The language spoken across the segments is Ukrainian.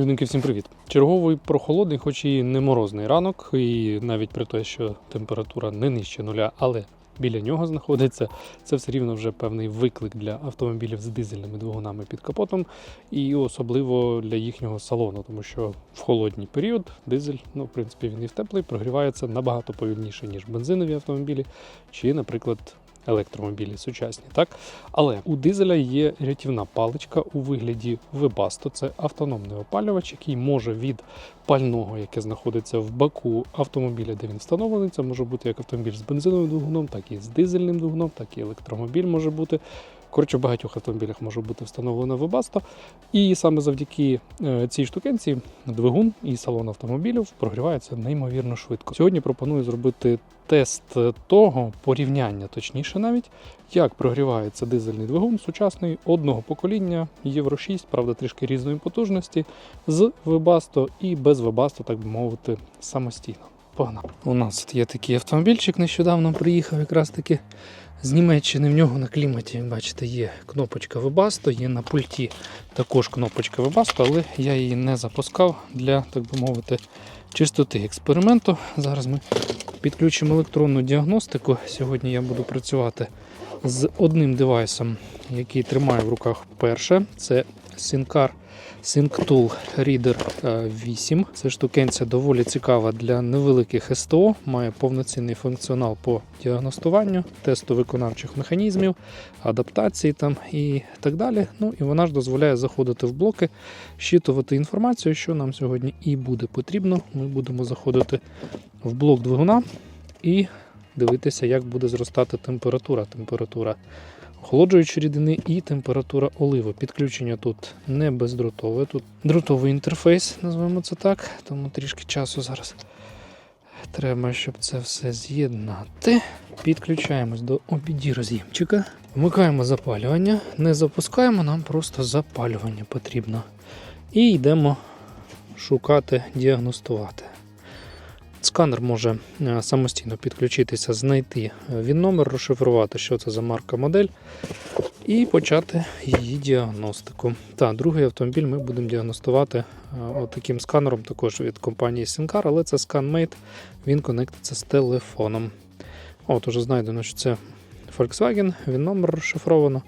Людинки, всім привіт. Черговий прохолодний, хоч і не морозний ранок, і навіть при те, що температура не нижче нуля, але біля нього знаходиться, це все рівно вже певний виклик для автомобілів з дизельними двигунами під капотом, і особливо для їхнього салону, тому що в холодній період дизель, ну в принципі, він і в теплий, прогрівається набагато повільніше, ніж бензинові автомобілі, чи, наприклад, електромобілі сучасні. Так? Але у дизеля є рятівна паличка у вигляді Webasto. Це автономний опалювач, який може від пального, яке знаходиться в баку автомобіля, де він встановлений. Це може бути як автомобіль з бензиновим двигуном, так і з дизельним двигуном, так і електромобіль може бути. Коротше, в багатьох автомобілях може бути встановлено Webasto. І саме завдяки е, цій штукенці двигун і салон автомобілів прогрівається неймовірно швидко. Сьогодні пропоную зробити тест того порівняння, точніше навіть, як прогрівається дизельний двигун сучасний одного покоління Євро 6, правда, трішки різної потужності, з Webasto і без Webasto, так би мовити, самостійно. Погнали. У нас є такий автомобільчик, нещодавно приїхав якраз таки з Німеччини. В нього на кліматі, бачите, є кнопочка Webasto, є на пульті також кнопочка Webasto, але я її не запускав для, так би мовити, чистоти експерименту. Зараз ми підключимо електронну діагностику. Сьогодні я буду працювати з одним девайсом, який тримаю в руках перше. Це Syncar SyncTool Reader е, 8. Це штукенця доволі цікава для невеликих СТО, має повноцінний функціонал по діагностуванню, тесту виконавчих механізмів, адаптації там і так далі. Ну і вона ж дозволяє заходити в блоки, щитувати інформацію, що нам сьогодні і буде потрібно. Ми будемо заходити в блок двигуна і дивитися, як буде зростати температура. Температура охолоджуючої рідини і температура оливи. Підключення тут не бездротове, тут дротовий інтерфейс, назвемо це так, тому трішки часу зараз треба, щоб це все з'єднати. Підключаємось до обіді роз'ємчика. Вмикаємо запалювання, не запускаємо, нам просто запалювання потрібно. І йдемо шукати, діагностувати. Сканер може е, самостійно підключитися, знайти е, він номер, розшифрувати, що це за марка модель, і почати її діагностику. Та другий автомобіль ми будемо діагностувати е, отаким сканером, також від компанії Syncar, але це ScanMate, він конектиться з телефоном. От уже знайдено, що це Volkswagen, він номер розшифровано.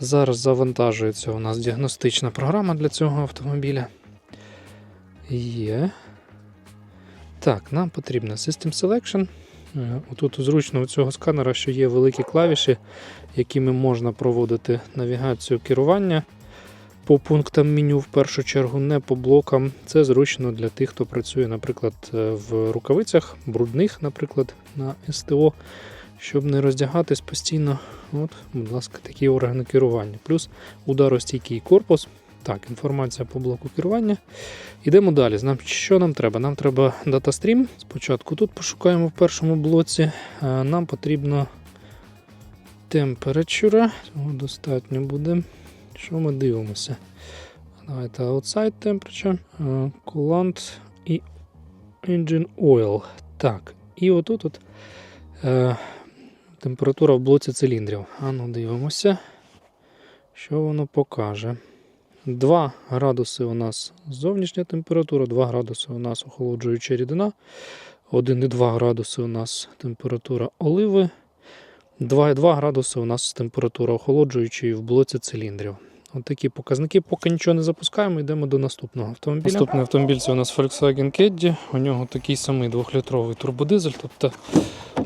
Зараз завантажується у нас діагностична програма для цього автомобіля. Є. Так, нам потрібно System Selection. Е, Тут зручно у цього сканера, що є великі клавіші, якими можна проводити навігацію керування по пунктам меню, в першу чергу, не по блокам. Це зручно для тих, хто працює, наприклад, е, в рукавицях, брудних, наприклад, на СТО, щоб не роздягатись постійно. От, будь ласка, такі органи керування. Плюс ударостійкий корпус. Так, інформація по блоку керування. Йдемо далі. Що нам треба? Нам треба датастрім. Спочатку тут пошукаємо в першому блоці. Е, Нам потрібно температура. Цього достатньо буде. Що ми дивимося? Давайте outside temperature, е, coolant і engine oil. Так, і отут от, е, температура в блоці циліндрів. А ну дивимося, що воно покаже. 2 градуси у нас зовнішня температура, 2 градуси у нас охолоджуюча рідина, 1,2 градуси у нас температура оливи, 2,2 градуси у нас температура охолоджуючої в блоці циліндрів. От такі показники. Поки нічого не запускаємо, йдемо до наступного автомобіля. Наступний автомобіль це у нас Volkswagen Caddy. У нього такий самий 2-літровий турбодизель. Тобто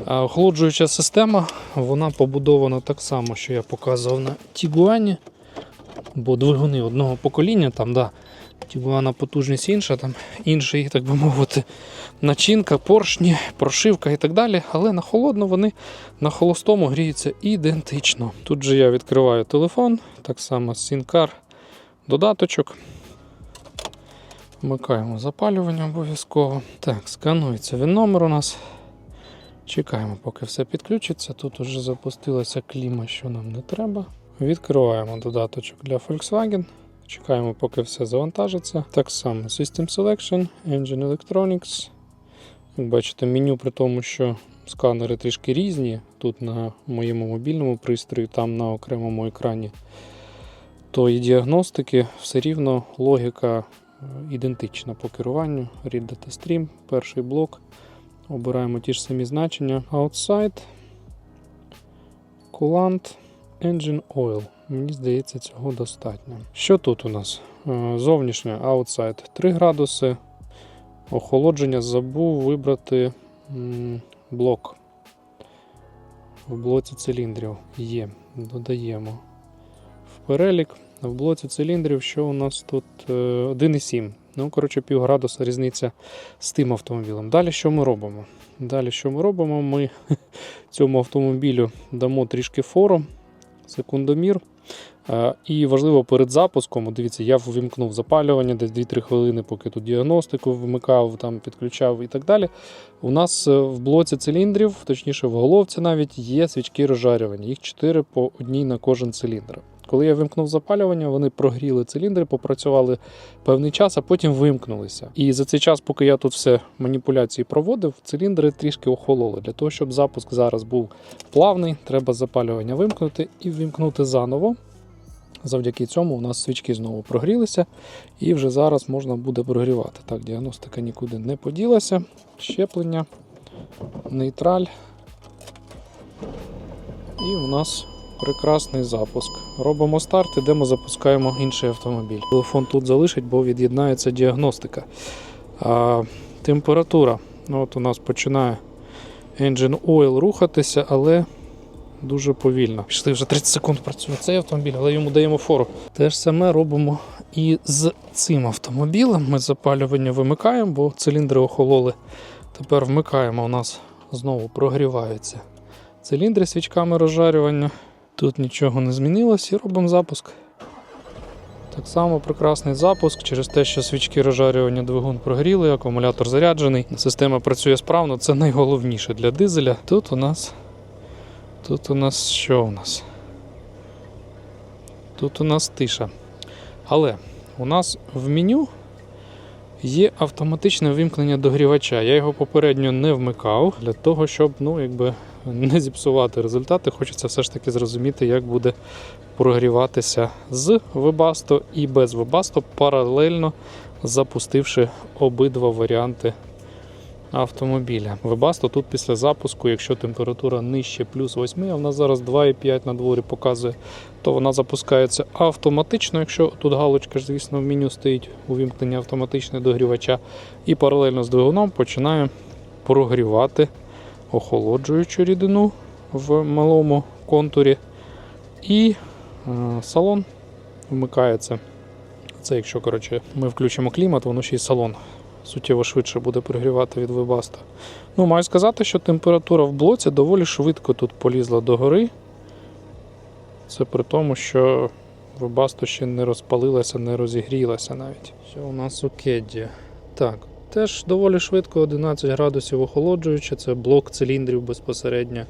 охолоджуюча система, вона побудована так само, що я показував на Тігуані бо двигуни одного покоління, там, да, Тігуана потужність інша, там інший, так би мовити, начинка, поршні, прошивка і так далі. Але на холодно вони на холостому гріються ідентично. Тут же я відкриваю телефон, так само SIM-кар, додаточок. Вмикаємо запалювання обов'язково. Так, сканується він номер у нас. Чекаємо, поки все підключиться. Тут уже запустилася кліма, що нам не треба. Відкриваємо додаточок для Volkswagen. Чекаємо, поки все завантажиться. Так само System Selection, Engine Electronics. Як бачите, меню при тому, що сканери трішки різні. Тут на моєму мобільному пристрої, там на окремому екрані. То і діагностики все рівно логіка ідентична по керуванню. Read Data Stream, перший блок. Обираємо ті ж самі значення. Outside, Coolant, Engine Oil. Мені здається, цього достатньо. Що тут у нас? Е, Зовнішнє Outside 3 градуси. Охолодження забув вибрати блок. В блоці циліндрів є. Додаємо в перелік. В блоці циліндрів, що у нас тут Е, 1,7. Ну, коротше, пів градуса різниця з тим автомобілем. Далі що ми робимо? Далі, що ми робимо? Ми цьому автомобілю дамо трішки фору, секундомір. Е, І важливо перед запуском, дивіться, я ввімкнув запалювання десь 2-3 хвилини, поки тут діагностику вмикав, там підключав і так далі. У нас е, в блоці циліндрів, точніше в головці навіть, є свічки розжарювання. Їх 4 по одній на кожен циліндр. Коли я вимкнув запалювання, вони прогріли циліндри, попрацювали певний час, а потім вимкнулися. І за цей час, поки я тут все маніпуляції проводив, циліндри трішки охололи. Для того, щоб запуск зараз був плавний, треба запалювання вимкнути і вимкнути заново. Завдяки цьому у нас свічки знову прогрілися, і вже зараз можна буде прогрівати. Так, діагностика нікуди не поділася. Щеплення, нейтраль. І у нас прекрасний запуск. Робимо старт, ідемо, запускаємо інший автомобіль. Телефон тут залишить, бо від'єднається діагностика. А, температура. Ну, От у нас починає Engine Oil рухатися, але дуже повільно. Пішли вже 30 секунд працює цей автомобіль, але йому даємо фору. Те ж саме робимо і з цим автомобілем. Ми запалювання вимикаємо, бо циліндри охололи. Тепер вмикаємо, у нас знову прогріваються циліндри свічками розжарювання. Тут нічого не змінилось і робимо запуск. Так само прекрасний запуск через те, що свічки розжарювання двигун прогріли, акумулятор заряджений. Система працює справно, це найголовніше для дизеля. Тут у нас. Тут у нас що у нас? Тут у нас тиша. Але у нас в меню є автоматичне вимкнення догрівача. Я його попередньо не вмикав для того, щоб ну, якби, не зіпсувати результати. Хочеться все ж таки зрозуміти, як буде прогріватися з Webasto і без Webasto, паралельно запустивши обидва варіанти автомобіля. Webasto тут після запуску, якщо температура нижче плюс 8, а в нас зараз 2,5 на дворі показує, то вона запускається автоматично, якщо тут галочка звісно, в меню стоїть увімкнення автоматичне догрівача, і паралельно з двигуном починає прогрівати охолоджуючу рідину в малому контурі. І е, салон вмикається. Це якщо коротше, ми включимо клімат, воно ще й салон суттєво швидше буде прогрівати від Webasto. Ну, маю сказати, що температура в блоці доволі швидко тут полізла догори. Це при тому, що Webasto ще не розпалилася, не розігрілася навіть. Що у нас у Кедді? Так, теж доволі швидко 11 градусів охолоджуюче, це блок циліндрів безпосередньо.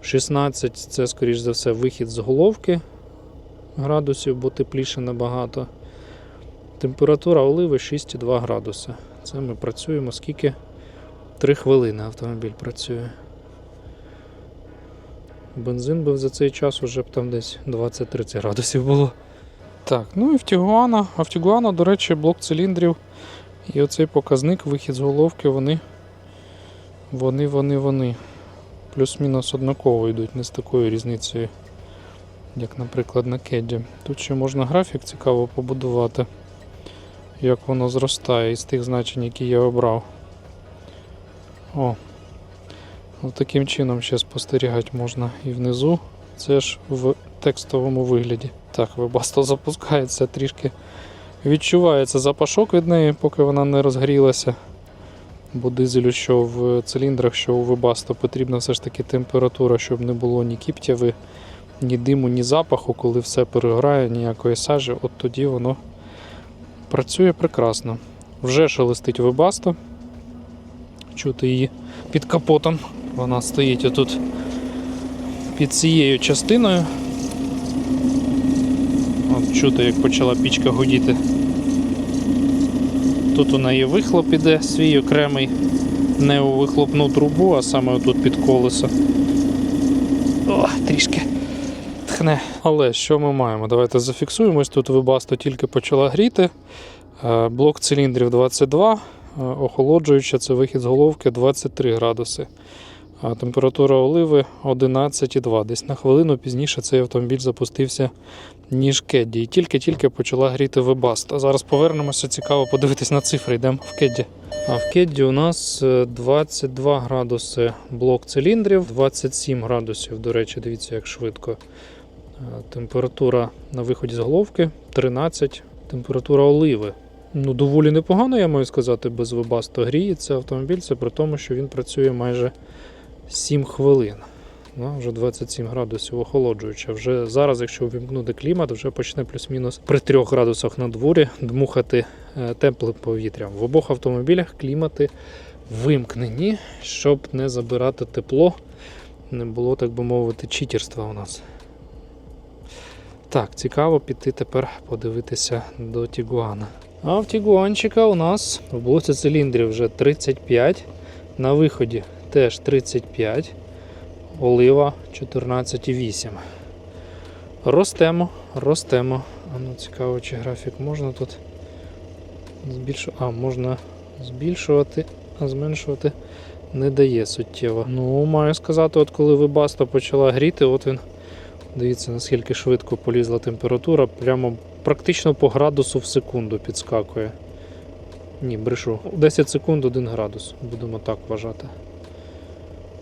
16 це, скоріш за все, вихід з головки градусів, бо тепліше набагато. Температура оливи 6,2 градуси. Це ми працюємо скільки? 3 хвилини автомобіль працює. Бензин би за цей час уже б там десь 20-30 градусів було. Так, ну і в Тігуана. А в Тігуана, до речі, блок циліндрів і оцей показник, вихід з головки, вони. Вони, вони, вони. Плюс-мінус однаково йдуть, не з такою різницею, як, наприклад, на Кедді. Тут ще можна графік цікаво побудувати, як воно зростає із тих значень, які я обрав. О, От таким чином ще спостерігати можна і внизу. Це ж в текстовому вигляді. Так, вебасто запускається трішки. Відчувається запашок від неї, поки вона не розгрілася. Бо дизелю, що в циліндрах, що у Webasto, потрібна все ж таки температура, щоб не було ні кіптяви, ні диму, ні запаху, коли все переграє, ніякої сажі, от тоді воно працює прекрасно. Вже шелестить Webasto. Чути її під капотом. Вона стоїть отут під цією частиною. От чути, як почала пічка гудіти. Тут у неї вихлоп іде свій окремий, не у вихлопну трубу, а саме отут під колесо. О, трішки тхне. Але що ми маємо? Давайте зафіксуємось. Тут вибасто тільки почала гріти. Е, Блок циліндрів 22, е, охолоджуюча це вихід з головки 23 градуси. Температура оливи 11,2. Десь на хвилину пізніше цей автомобіль запустився, ніж Кедді. І тільки-тільки почала гріти Webasto. Зараз повернемося, цікаво подивитись на цифри. Йдемо в Кедді. А в Кедді у нас е, 22 градуси блок циліндрів, 27 градусів, до речі, дивіться, як швидко. Температура на виході з головки 13, температура оливи. Ну, доволі непогано, я маю сказати, без Webasto гріється автомобіль. Це при тому, що він працює майже 7 хвилин. Ну, вже 27 градусів охолоджуюча. Вже зараз, якщо увімкнути клімат, вже почне плюс-мінус при 3 градусах на дворі дмухати е, теплим повітрям. В обох автомобілях клімати вимкнені, щоб не забирати тепло. Не було, так би мовити, читерства у нас. Так, цікаво піти тепер подивитися до Тігуана. А в Тігуанчика у нас в блоці циліндрів вже 35, на виході теж 35, олива 14,8. Ростемо, ростемо. А ну цікаво, чи графік можна тут збільшувати. А, можна збільшувати, а зменшувати не дає суттєво. Ну, маю сказати, от коли Webasto почала гріти, от він. Дивіться, наскільки швидко полізла температура, прямо практично по градусу в секунду підскакує. Ні, брешу. 10 секунд 1 градус, будемо так вважати.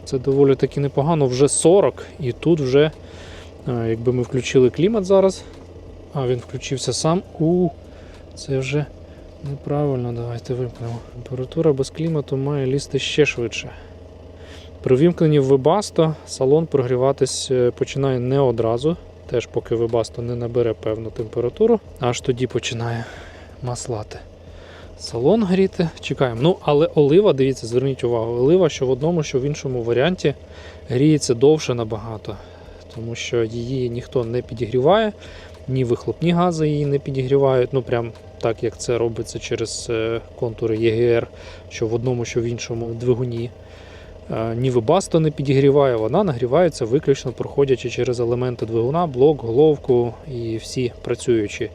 Це доволі таки непогано, вже 40, і тут вже, якби ми включили клімат зараз, а він включився сам. У, це вже неправильно, давайте вимкнемо. Температура без клімату має лізти ще швидше. При вімкненні в Webasto салон прогріватись е, починає не одразу, теж поки Webasto не набере певну температуру, аж тоді починає маслати. Салон гріти, чекаємо. Ну, але олива, дивіться, зверніть увагу, олива, що в одному, що в іншому варіанті гріється довше набагато, тому що її ніхто не підігріває, ні вихлопні гази її не підігрівають. Ну прям так як це робиться через е, контури ЄГР, що в одному, що в іншому двигуні. Е, Ні Webasto не підігріває, вона нагрівається виключно проходячи через елементи двигуна, блок, головку і всі працюючі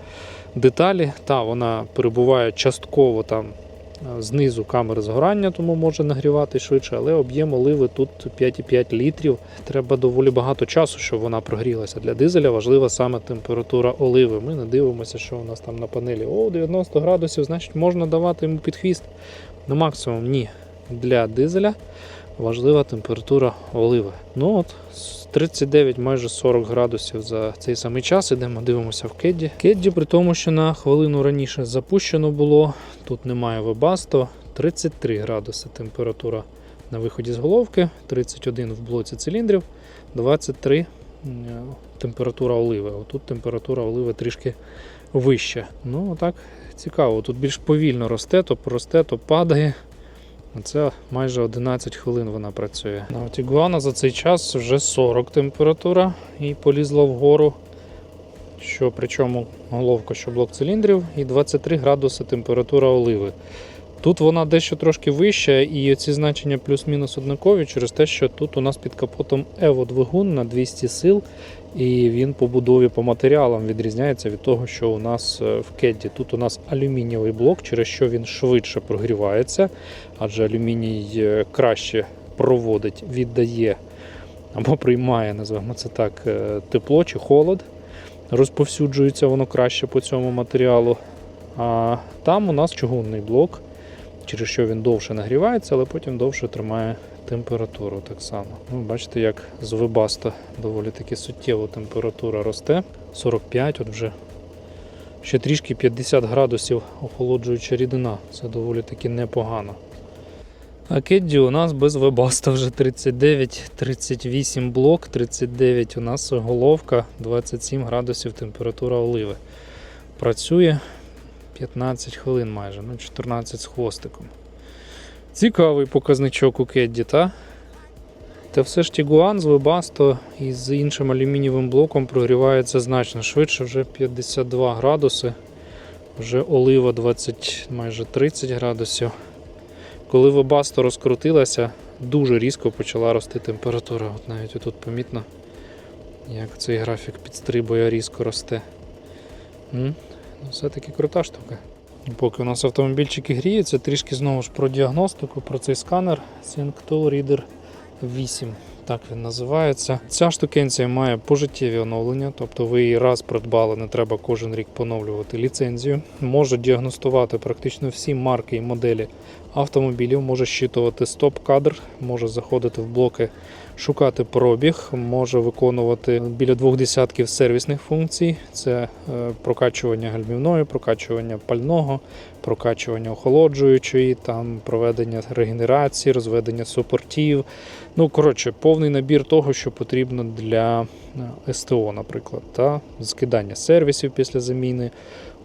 деталі. Та вона перебуває частково там е, знизу камери згорання, тому може нагрівати швидше, але об'єм оливи тут 5,5 літрів. Треба доволі багато часу, щоб вона прогрілася. Для дизеля важлива саме температура оливи. Ми не дивимося, що у нас там на панелі. О, 90 градусів, значить можна давати йому під хвіст. Ну максимум ні. Для дизеля важлива температура оливи. Ну от 39 майже 40 градусів за цей самий час. Ідемо, дивимося в Кедді. Кедді, при тому, що на хвилину раніше запущено було, тут немає Webasto, 33 градуси температура на виході з головки, 31 в блоці циліндрів, 23 температура оливи. Отут температура оливи трішки вища. Ну, так цікаво. Тут більш повільно росте, то росте, то падає. Це майже 11 хвилин вона працює. На Тігуана за цей час вже 40 температура і полізла вгору. Що причому головка, що блок циліндрів, і 23 градуси температура оливи. Тут вона дещо трошки вища, і ці значення плюс-мінус однакові через те, що тут у нас під капотом Evo двигун на 200 сил, і він по будові по матеріалам відрізняється від того, що у нас е, в Кедді. Тут у нас алюмінієвий блок, через що він швидше прогрівається, адже алюміній е, краще проводить, віддає або приймає, називаємо це так, е, тепло чи холод. Розповсюджується воно краще по цьому матеріалу. А там у нас чугунний блок, через що він довше нагрівається, але потім довше тримає температуру так само. Ну, бачите, як з Webasto доволі таки суттєво температура росте. 45, от вже ще трішки 50 градусів охолоджуюча рідина. Це доволі таки непогано. А Кедді у нас без Webasto вже 39, 38 блок, 39 у нас головка, 27 градусів температура оливи. Працює 15 хвилин майже, ну 14 з хвостиком. Цікавий показничок у Кедді, та? Та все ж Тігуан з Webasto і з іншим алюмінієвим блоком прогрівається значно швидше, вже 52 градуси, вже олива 20, майже 30 градусів. Коли Webasto розкрутилася, дуже різко почала рости температура. От навіть тут помітно, як цей графік підстрибує, різко росте. Ну, Все-таки крута штука. Поки у нас автомобільчики гріються, трішки знову ж про діагностику, про цей сканер Synctool Reader 8. Так він називається. Ця штукенція має пожиттєві оновлення, тобто ви її раз придбали, не треба кожен рік поновлювати ліцензію. Може діагностувати практично всі марки і моделі автомобілів, може щитувати стоп-кадр, може заходити в блоки, шукати пробіг, може виконувати біля двох десятків сервісних функцій: це е, прокачування гальмівної, прокачування пального, прокачування охолоджуючої, там проведення регенерації, розведення супортів. Ну, коротше, повний набір того, що потрібно для е, СТО, наприклад, та скидання сервісів після заміни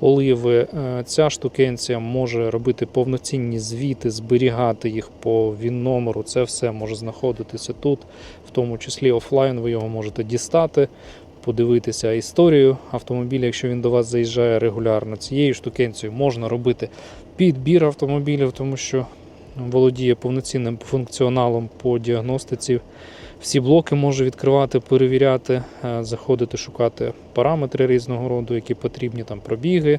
оливи. Е, Ця штукенція може робити повноцінні звіти, зберігати їх по він номеру. Це все може знаходитися тут, в тому числі офлайн. Ви його можете дістати. Подивитися історію автомобіля, якщо він до вас заїжджає регулярно. Цією штукенцією можна робити підбір автомобілів, тому що володіє повноцінним функціоналом по діагностиці. Всі блоки може відкривати, перевіряти, е, заходити, шукати параметри різного роду, які потрібні, там пробіги,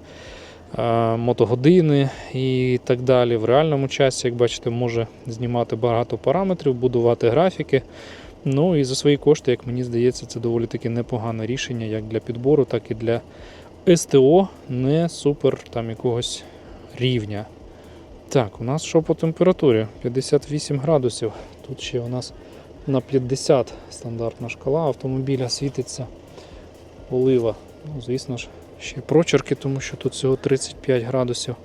е, мотогодини і так далі. В реальному часі, як бачите, може знімати багато параметрів, будувати графіки. Ну і за свої кошти, як мені здається, це доволі таки непогане рішення як для підбору, так і для СТО, не супер там якогось рівня. Так, у нас що по температурі? 58 градусів. Тут ще у нас на 50 стандартна шкала автомобіля світиться олива. Ну, звісно ж, ще прочерки, тому що тут всього 35 градусів.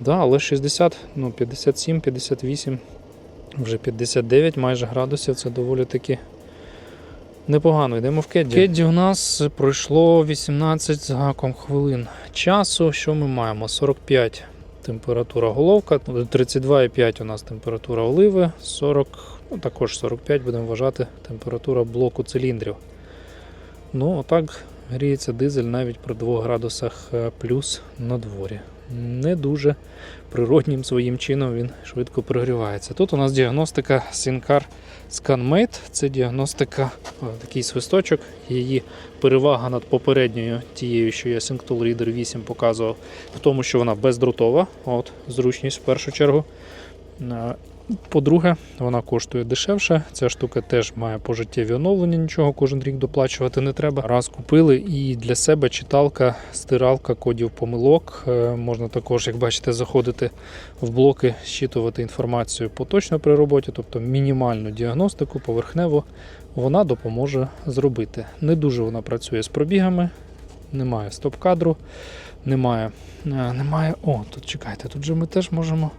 Да, але 60, ну 57, 58, вже 59 майже градусів. Це доволі таки непогано. Йдемо в Кедді. В Кедді у нас пройшло 18 з гаком хвилин часу. Що ми маємо? 45 температура головка, 32,5 у нас температура оливи, 40, ну також 45 будемо вважати температура блоку циліндрів. Ну, отак гріється дизель навіть при 2 градусах е, плюс на дворі. Не дуже природнім своїм чином він швидко прогрівається. Тут у нас діагностика Sincar ScanMate. Це діагностика, о, такий свисточок. Її перевага над попередньою тією, що я Synctool Reader 8 показував, в тому, що вона бездротова. От, зручність в першу чергу. По-друге, вона коштує дешевше. Ця штука теж має пожиттєві оновлення, нічого кожен рік доплачувати не треба. Раз купили і для себе читалка, стиралка кодів помилок. Е, Можна також, як бачите, заходити в блоки, щитувати інформацію поточно при роботі, тобто мінімальну діагностику, поверхневу, вона допоможе зробити. Не дуже вона працює з пробігами, немає стоп-кадру, немає. е, немає. О, тут чекайте, тут же ми теж можемо.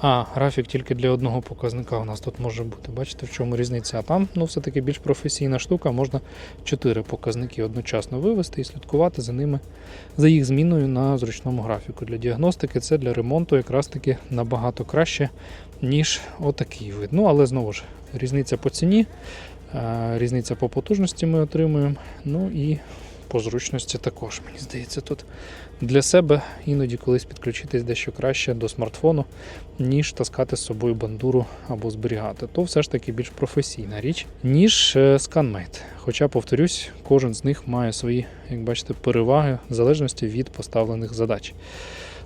А, графік тільки для одного показника у нас тут може бути. Бачите, в чому різниця? А там ну, все-таки більш професійна штука, можна чотири показники одночасно вивести і слідкувати за ними, за їх зміною на зручному графіку. Для діагностики це для ремонту якраз таки набагато краще, ніж отакий вид. Ну, але знову ж, різниця по ціні, е, різниця по потужності ми отримуємо. Ну і по зручності також, мені здається, тут для себе іноді колись підключитись дещо краще до смартфону, ніж таскати з собою бандуру або зберігати. То все ж таки більш професійна річ, ніж е, ScanMate. Хоча, повторюсь, кожен з них має свої, як бачите, переваги в залежності від поставлених задач.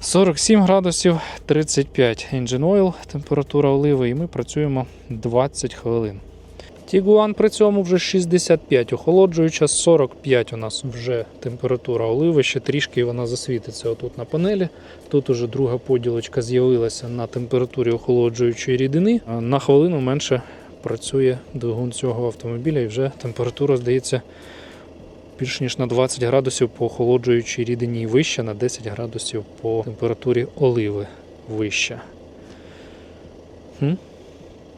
47 градусів 35 engine oil, температура оливи, і ми працюємо 20 хвилин. Тігуан при цьому вже 65 охолоджуюча, 45 у нас вже температура оливи, ще трішки вона засвітиться отут на панелі. Тут уже друга поділочка з'явилася на температурі охолоджуючої рідини. На хвилину менше працює двигун цього автомобіля і вже температура, здається, більш ніж на 20 градусів по охолоджуючій рідині вища, на 10 градусів по температурі оливи вища. Хм?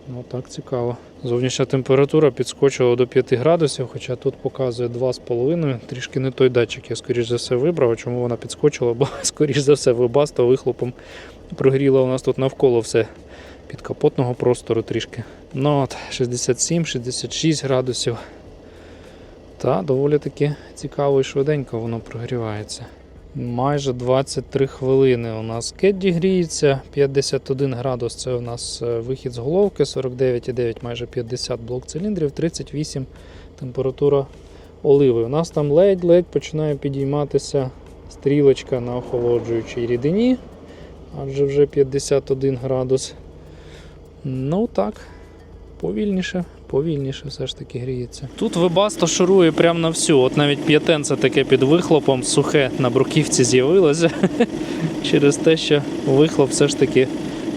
Ну так цікаво. Зовнішня температура підскочила до 5 градусів, хоча тут показує 2,5. Трішки не той датчик я, скоріш за все, вибрав. Чому вона підскочила? Бо, скоріш за все, вибаста вихлопом прогріла у нас тут навколо все підкапотного простору трішки. Ну от, 67-66 градусів. Та доволі таки цікаво і швиденько воно прогрівається. Майже 23 хвилини у нас кедді гріється, 51 градус це у нас е, вихід з головки, 49,9, майже 50 блок циліндрів, 38 температура оливи. У нас там ледь-ледь починає підійматися стрілочка на охолоджуючій рідині. адже вже 51 градус. Ну так, повільніше, повільніше все ж таки гріється. Тут вебасто шурує прямо на всю. От навіть п'ятенце таке під вихлопом сухе на бруківці з'явилося через те, що вихлоп все ж таки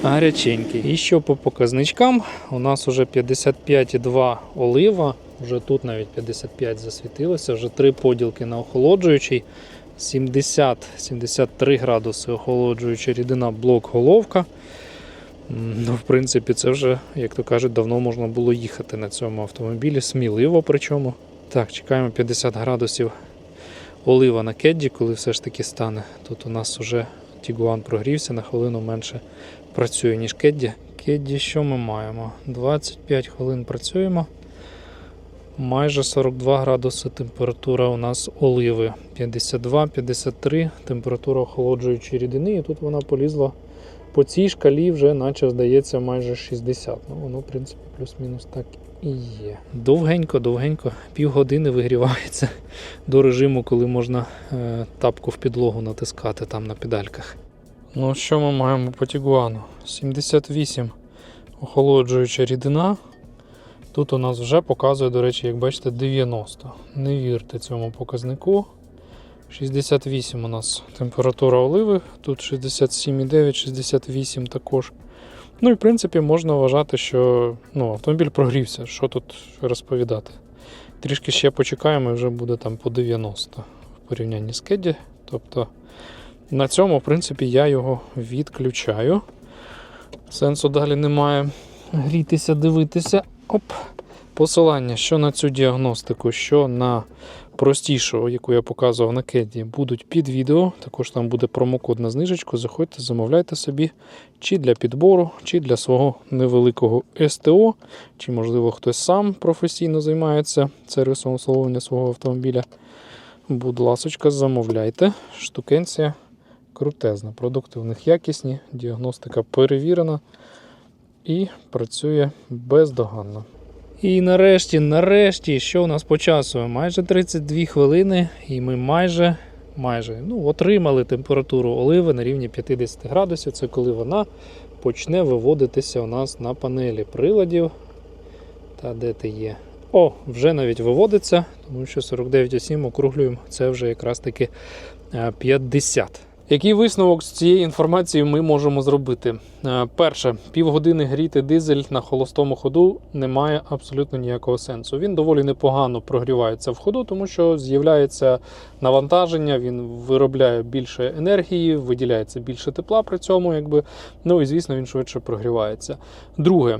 гаряченький. І що по показничкам? У нас вже 55,2 олива. Вже тут навіть 55 засвітилося, вже три поділки на охолоджуючий. 70-73 градуси охолоджуюча рідина блок головка. Ну, в принципі, це вже, як то кажуть, давно можна було їхати на цьому автомобілі, сміливо причому. Так, чекаємо 50 градусів олива на кедді, коли все ж таки стане. Тут у нас вже Тігуан прогрівся, на хвилину менше працює, ніж кедді. Кедді що ми маємо? 25 хвилин працюємо. Майже 42 градуси температура у нас оливи. 52-53 температура охолоджуючої рідини. І тут вона полізла по цій шкалі вже, наче здається, майже 60. Ну, воно, в принципі, плюс-мінус так і є. Довгенько, довгенько, півгодини вигрівається до режиму, коли можна е, тапку в підлогу натискати там на педальках. Ну, що ми маємо по Тігуану? 78 охолоджуюча рідина. Тут у нас вже показує, до речі, як бачите, 90. Не вірте цьому показнику. 68 у нас температура оливи, тут 67,9, 68 також. Ну і в принципі можна вважати, що ну, автомобіль прогрівся. Що тут розповідати? Трішки ще почекаємо і вже буде там по 90 в порівнянні з Кеді. Тобто на цьому, в принципі, я його відключаю. Сенсу далі немає грітися, дивитися. Оп. Посилання що на цю діагностику, що на простішу, яку я показував на кеді, будуть під відео. Також там буде промокод на знижечку. Заходьте, замовляйте собі чи для підбору, чи для свого невеликого СТО, чи, можливо, хтось сам професійно займається сервісом обслуговування свого автомобіля. Будь ласочка, замовляйте. Штукенція крутезна. Продукти в них якісні, діагностика перевірена і працює бездоганно. І нарешті, нарешті, що у нас по часу? Майже 32 хвилини, і ми майже, майже ну, отримали температуру оливи на рівні 50 градусів. Це коли вона почне виводитися у нас на панелі приладів. Та де ти є? О, вже навіть виводиться, тому що 49,7 округлюємо, це вже якраз таки е, 50. Який висновок з цієї інформації ми можемо зробити? Е, Перше, півгодини гріти дизель на холостому ходу не має абсолютно ніякого сенсу. Він доволі непогано прогрівається в ходу, тому що з'являється навантаження, він виробляє більше енергії, виділяється більше тепла при цьому, якби. Ну і звісно, він швидше прогрівається. Друге.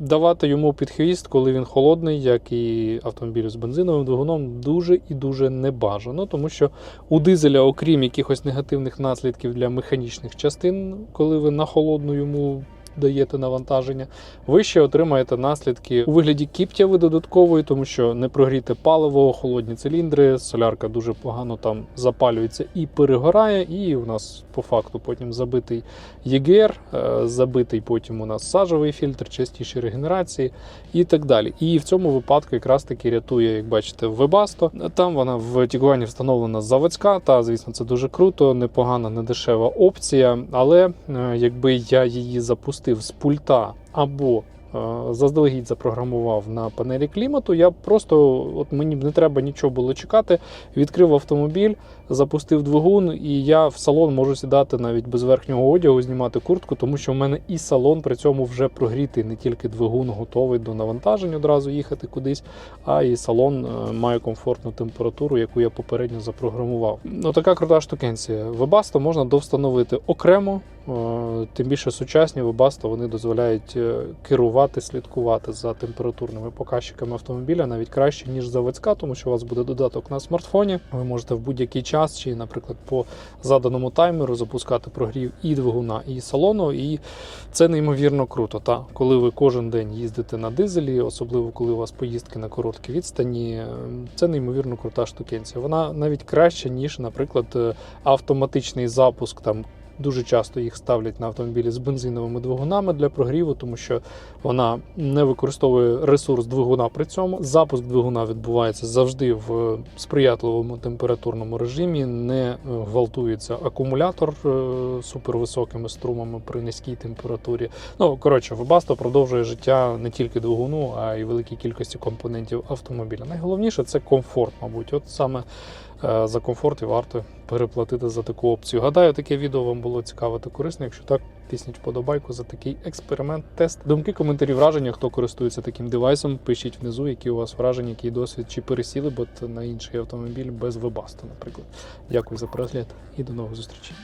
Давати йому під хвіст, коли він холодний, як і автомобіль з бензиновим двигуном, дуже і дуже не бажано, тому що у дизеля, окрім якихось негативних наслідків для механічних частин, коли ви на холодну йому даєте навантаження, ви ще отримаєте наслідки у вигляді кіптяви додаткової, тому що не прогріте паливо, холодні циліндри, солярка дуже погано там запалюється і перегорає. І у нас по факту потім забитий ЄГР, е, забитий потім у нас сажовий фільтр, частіші регенерації і так далі. І в цьому випадку якраз таки рятує, як бачите, Webasto. Там вона в Тігуані встановлена заводська, та звісно, це дуже круто, непогана, недешева опція. Але е, якби я її запустив з пульта або е, Заздалегідь запрограмував на панелі клімату. Я просто от мені не треба нічого було чекати. Відкрив автомобіль, запустив двигун, і я в салон можу сідати навіть без верхнього одягу, знімати куртку, тому що в мене і салон при цьому вже прогрітий, не тільки двигун готовий до навантажень одразу їхати кудись, а і салон е, має комфортну температуру, яку я попередньо запрограмував. Ну така крута штукенція. Webasto можна довстановити окремо. е, Тим більше сучасні Webasto вони дозволяють е, керувати, слідкувати за температурними показчиками автомобіля навіть краще, ніж заводська, тому що у вас буде додаток на смартфоні. Ви можете в будь-який час, чи, наприклад, по заданому таймеру запускати прогрів і двигуна, і салону. І це неймовірно круто. Та коли ви кожен день їздите на дизелі, особливо коли у вас поїздки на короткі відстані, це неймовірно крута штукенція. Вона навіть краще, ніж, наприклад, е, автоматичний запуск там Дуже часто їх ставлять на автомобілі з бензиновими двигунами для прогріву, тому що вона не використовує ресурс двигуна при цьому. Запуск двигуна відбувається завжди в сприятливому температурному режимі, не е, гвалтується акумулятор е, супервисокими струмами при низькій температурі. Ну коротше, Webasto продовжує життя не тільки двигуну, а й великій кількості компонентів автомобіля. Найголовніше це комфорт, мабуть. От саме е, за комфорт і варто переплатити за таку опцію. Гадаю, таке відео вам було цікаве та корисне. Якщо так, тисніть вподобайку за такий експеримент, тест. Думки, коментарі, враження, хто користується таким девайсом, пишіть внизу, які у вас враження, який досвід, чи пересіли б на інший автомобіль без вебасту, наприклад. Дякую за перегляд і до нових зустрічей.